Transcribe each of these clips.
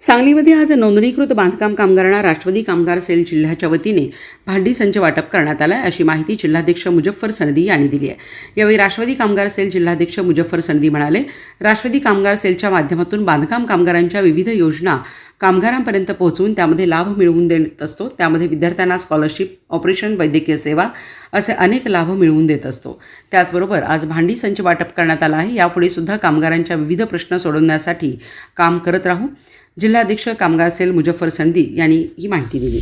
सांगलीमध्ये आज नोंदणीकृत बांधकाम कामगारांना राष्ट्रवादी कामगार सेल जिल्ह्याच्या वतीने भांडी संच वाटप करण्यात आला अशी माहिती जिल्हाध्यक्ष मुजफ्फर सनदी यांनी दिली आहे. यावेळी राष्ट्रवादी कामगार सेल जिल्हाध्यक्ष मुजफ्फर सनदी म्हणाले राष्ट्रवादी कामगार सेलच्या माध्यमातून बांधकाम कामगारांच्या विविध योजना कामगारांपर्यंत पोहोचवून त्यामध्ये लाभ मिळवून देत असतो. त्यामध्ये विद्यार्थ्यांना स्कॉलरशिप ऑपरेशन वैद्यकीय सेवा असे अनेक लाभ मिळवून देत असतो. त्याचबरोबर आज भांडी संच वाटप करण्यात आला आहे. यापुढे सुद्धा कामगारांच्या विविध प्रश्न सोडवण्यासाठी काम करत राहू. जिल्हाध्यक्ष कामगार सेल मुजफ्फर संदी यांनी ही माहिती दिली.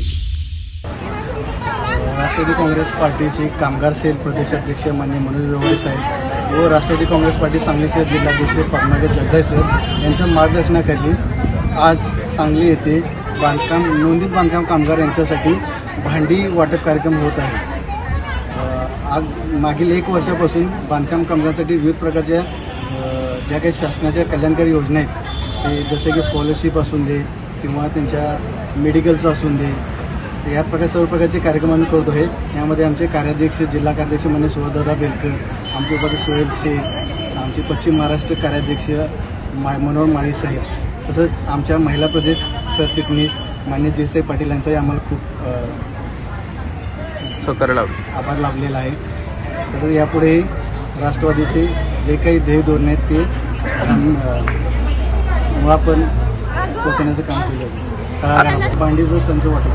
राष्ट्रवादी काँग्रेस पार्टीचे कामगार सेल प्रदेशाध्यक्ष मान्य मनोज व्यवहारे साहेब व राष्ट्रवादी काँग्रेस पार्टी सांगली शहर जिल्हाध्यक्ष पद्मागत जगदाय सर यांच्या मार्गदर्शनाखाली आज सांगली येथे बांधकाम नोंदीत बांधकाम कामगार यांच्यासाठी भांडी वाटप कार्यक्रम होत आहे. आज मागील एक वर्षापासून बांधकाम कामगारांसाठी विविध प्रकारच्या ज्या काही शासनाच्या कल्याणकारी योजना आहेत ते जसे की स्कॉलरशिप असून दे किंवा त्यांच्या मेडिकलचं असून दे या प्रकार सर्व प्रकारचे कार्यक्रम आम्ही करतो आहे. यामध्ये आमचे कार्याध्यक्ष जिल्हा कार्याध्यक्ष मान्य सुहादादा बेलकर आमचे उपाध्यक्ष सुहेल शेख आमचे पश्चिम महाराष्ट्र कार्याध्यक्ष मा मनोहर माळी साहेब तसंच आमच्या महिला प्रदेश सरचिटणीस मान्य जयसाई पाटील यांचाही आम्हाला खूप अ, सहकार्य लावले आभार लाभलेला आहे. तर यापुढे राष्ट्रवादीचे जे काही ध्येय धोरण आहेत ते आम- अ, मुळापण काम केलं. भांडीचं संच वाटत